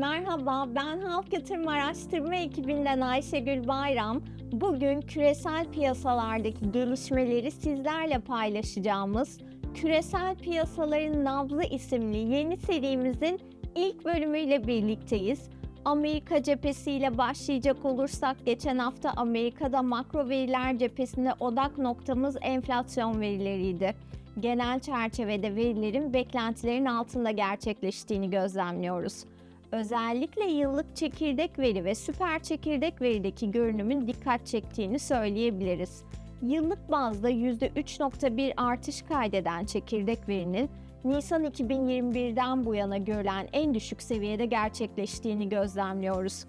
Merhaba, ben Halk Yatırım Araştırma ekibinden Ayşegül Bayram. Bugün küresel piyasalardaki gelişmeleri sizlerle paylaşacağımız Küresel Piyasaların Nabzı isimli yeni serimizin ilk bölümüyle birlikteyiz. Amerika cephesiyle başlayacak olursak geçen hafta Amerika'da makro veriler cephesinde odak noktamız enflasyon verileriydi. Genel çerçevede verilerin beklentilerin altında gerçekleştiğini gözlemliyoruz. Özellikle yıllık çekirdek veri ve süper çekirdek verideki görünümün dikkat çektiğini söyleyebiliriz. Yıllık bazda %3.1 artış kaydeden çekirdek verinin Nisan 2021'den bu yana görülen en düşük seviyede gerçekleştiğini gözlemliyoruz.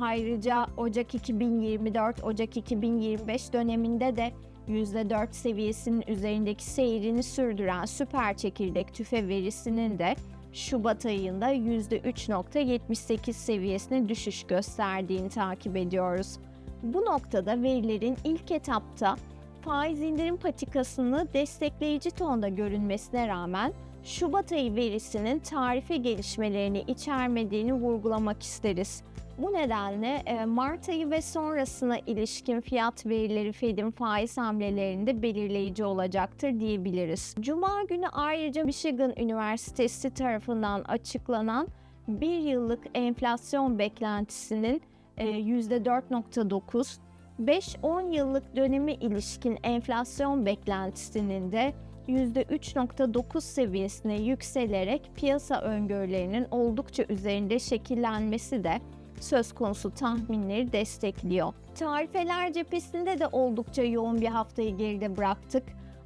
Ayrıca Ocak 2024 Ocak 2025 döneminde de %4 seviyesinin üzerindeki seyrini sürdüren süper çekirdek tüfe verisinin de Şubat ayında %3.78 seviyesine düşüş gösterdiğini takip ediyoruz. Bu noktada verilerin ilk etapta faiz indirim patikasını destekleyici tonda görünmesine rağmen Şubat ayı verisinin tarife gelişmelerini içermediğini vurgulamak isteriz. Bu nedenle e, Mart ayı ve sonrasına ilişkin fiyat verileri Fed'in faiz hamlelerinde belirleyici olacaktır diyebiliriz. Cuma günü ayrıca Michigan Üniversitesi tarafından açıklanan bir yıllık enflasyon beklentisinin %4.9, 5-10 yıllık dönemi ilişkin enflasyon beklentisinin de %3.9 seviyesine yükselerek piyasa öngörülerinin oldukça üzerinde şekillenmesi de söz konusu tahminleri destekliyor. Tarifeler cephesinde de oldukça yoğun bir haftayı geride bıraktık.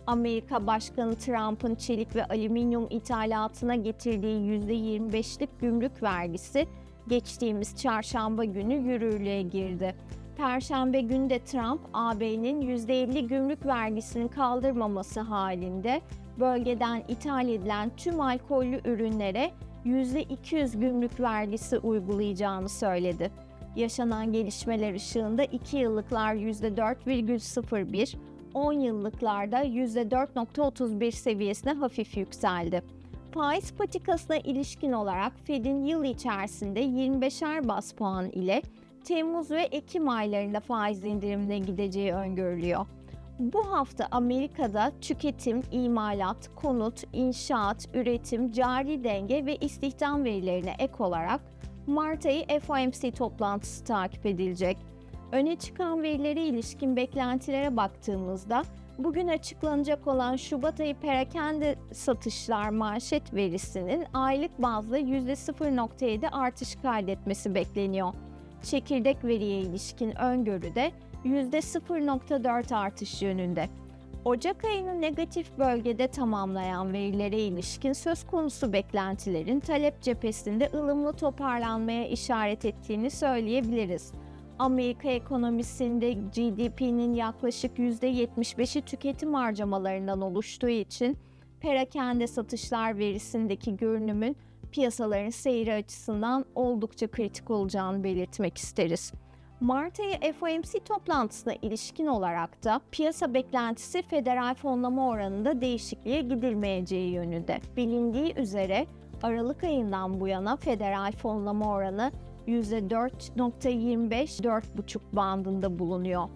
Amerika Başkanı Trump'ın çelik ve alüminyum ithalatına getirdiği %25'lik gümrük vergisi geçtiğimiz çarşamba günü yürürlüğe girdi. Perşembe günü de Trump, AB'nin %50 gümrük vergisini kaldırmaması halinde bölgeden ithal edilen tüm alkollü ürünlere %200 gümrük vergisi uygulayacağını söyledi. Yaşanan gelişmeler ışığında 2 yıllıklar %4,01, 10 yıllıklarda %4,31 seviyesine hafif yükseldi. Faiz patikasına ilişkin olarak Fed'in yıl içerisinde 25'er bas puan ile Temmuz ve Ekim aylarında faiz indirimine gideceği öngörülüyor. Bu hafta Amerika'da tüketim, imalat, konut, inşaat, üretim, cari denge ve istihdam verilerine ek olarak Mart ayı FOMC toplantısı takip edilecek. Öne çıkan verilere ilişkin beklentilere baktığımızda bugün açıklanacak olan Şubat ayı perakende satışlar manşet verisinin aylık bazda %0.7 artış kaydetmesi bekleniyor. Çekirdek veriye ilişkin öngörü de %0.4 artış yönünde. Ocak ayını negatif bölgede tamamlayan verilere ilişkin söz konusu beklentilerin talep cephesinde ılımlı toparlanmaya işaret ettiğini söyleyebiliriz. Amerika ekonomisinde GDP'nin yaklaşık %75'i tüketim harcamalarından oluştuğu için perakende satışlar verisindeki görünümün piyasaların seyri açısından oldukça kritik olacağını belirtmek isteriz. Mart ayı FOMC toplantısına ilişkin olarak da piyasa beklentisi federal fonlama oranında değişikliğe gidilmeyeceği yönünde. Bilindiği üzere Aralık ayından bu yana federal fonlama oranı %4.25-4.5 bandında bulunuyor.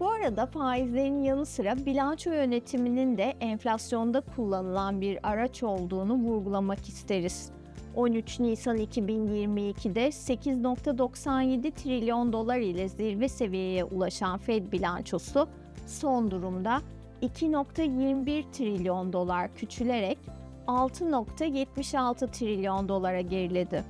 Bu arada faizlerin yanı sıra bilanço yönetiminin de enflasyonda kullanılan bir araç olduğunu vurgulamak isteriz. 13 Nisan 2022'de 8.97 trilyon dolar ile zirve seviyeye ulaşan Fed bilançosu son durumda 2.21 trilyon dolar küçülerek 6.76 trilyon dolara geriledi.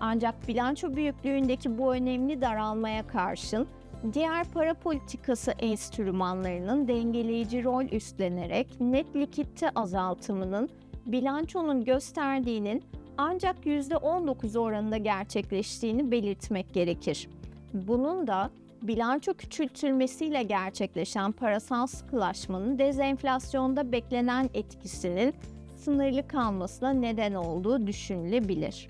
Ancak bilanço büyüklüğündeki bu önemli daralmaya karşın diğer para politikası enstrümanlarının dengeleyici rol üstlenerek net likitte azaltımının bilançonun gösterdiğinin ancak %19 oranında gerçekleştiğini belirtmek gerekir. Bunun da bilanço küçültülmesiyle gerçekleşen parasal sıkılaşmanın dezenflasyonda beklenen etkisinin sınırlı kalmasına neden olduğu düşünülebilir.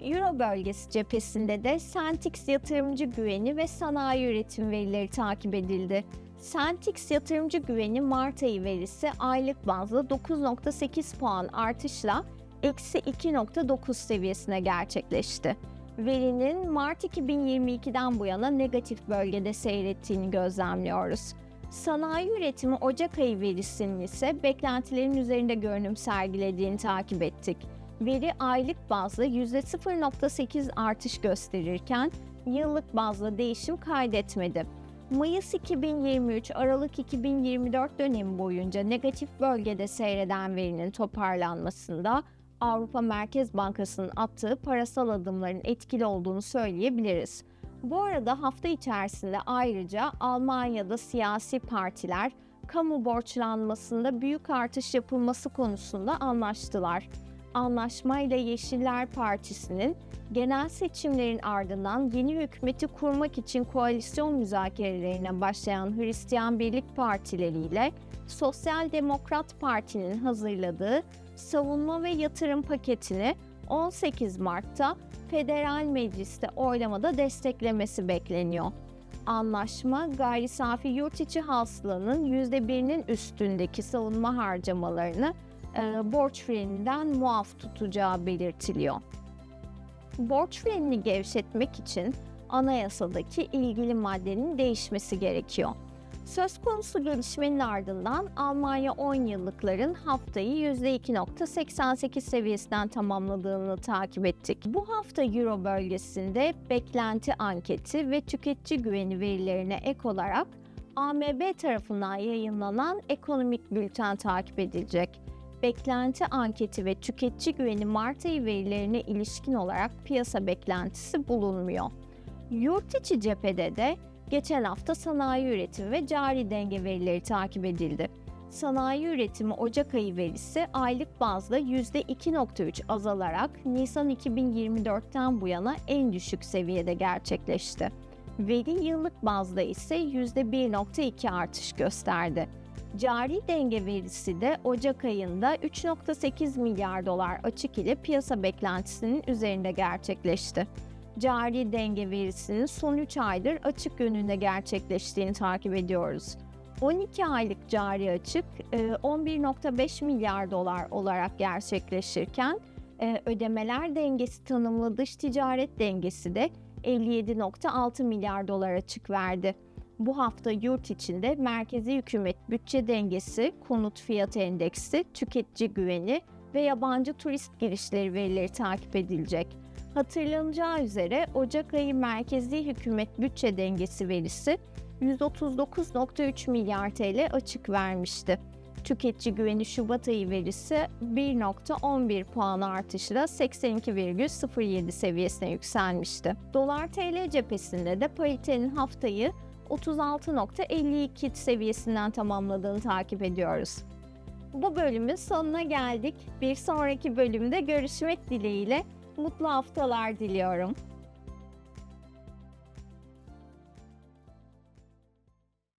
Euro bölgesi cephesinde de Sentix yatırımcı güveni ve sanayi üretim verileri takip edildi. Sentix yatırımcı güveni Mart ayı verisi aylık bazda 9.8 puan artışla eksi 2.9 seviyesine gerçekleşti. Verinin Mart 2022'den bu yana negatif bölgede seyrettiğini gözlemliyoruz. Sanayi üretimi Ocak ayı verisinin ise beklentilerin üzerinde görünüm sergilediğini takip ettik. Veri aylık bazda %0.8 artış gösterirken yıllık bazda değişim kaydetmedi. Mayıs 2023 Aralık 2024 dönemi boyunca negatif bölgede seyreden verinin toparlanmasında Avrupa Merkez Bankası'nın attığı parasal adımların etkili olduğunu söyleyebiliriz. Bu arada hafta içerisinde ayrıca Almanya'da siyasi partiler kamu borçlanmasında büyük artış yapılması konusunda anlaştılar. Anlaşmayla Yeşiller Partisi'nin genel seçimlerin ardından yeni hükümeti kurmak için koalisyon müzakerelerine başlayan Hristiyan Birlik Partileri ile Sosyal Demokrat Parti'nin hazırladığı savunma ve yatırım paketini 18 Mart'ta Federal Meclis'te oylamada desteklemesi bekleniyor. Anlaşma gayri safi yurt içi hasılanın %1'inin üstündeki savunma harcamalarını e, borç freninden muaf tutacağı belirtiliyor. Borç frenini gevşetmek için anayasadaki ilgili maddenin değişmesi gerekiyor. Söz konusu gelişmenin ardından Almanya 10 yıllıkların haftayı %2.88 seviyesinden tamamladığını takip ettik. Bu hafta Euro bölgesinde beklenti anketi ve tüketici güveni verilerine ek olarak AMB tarafından yayınlanan ekonomik bülten takip edilecek. Beklenti anketi ve tüketici güveni Mart ayı verilerine ilişkin olarak piyasa beklentisi bulunmuyor. Yurt içi cephede de geçen hafta sanayi üretimi ve cari denge verileri takip edildi. Sanayi üretimi Ocak ayı verisi aylık bazda %2.3 azalarak Nisan 2024'ten bu yana en düşük seviyede gerçekleşti. Veri yıllık bazda ise %1.2 artış gösterdi. Cari denge verisi de Ocak ayında 3.8 milyar dolar açık ile piyasa beklentisinin üzerinde gerçekleşti. Cari denge verisinin son 3 aydır açık yönünde gerçekleştiğini takip ediyoruz. 12 aylık cari açık e, 11.5 milyar dolar olarak gerçekleşirken e, ödemeler dengesi tanımlı dış ticaret dengesi de 57.6 milyar dolar açık verdi. Bu hafta yurt içinde merkezi hükümet bütçe dengesi, konut fiyat endeksi, tüketici güveni ve yabancı turist girişleri verileri takip edilecek. Hatırlanacağı üzere Ocak ayı merkezi hükümet bütçe dengesi verisi 139.3 milyar TL açık vermişti. Tüketici güveni Şubat ayı verisi 1.11 puan artışla 82,07 seviyesine yükselmişti. Dolar TL cephesinde de paritenin haftayı 36.52 seviyesinden tamamladığını takip ediyoruz. Bu bölümün sonuna geldik. Bir sonraki bölümde görüşmek dileğiyle mutlu haftalar diliyorum.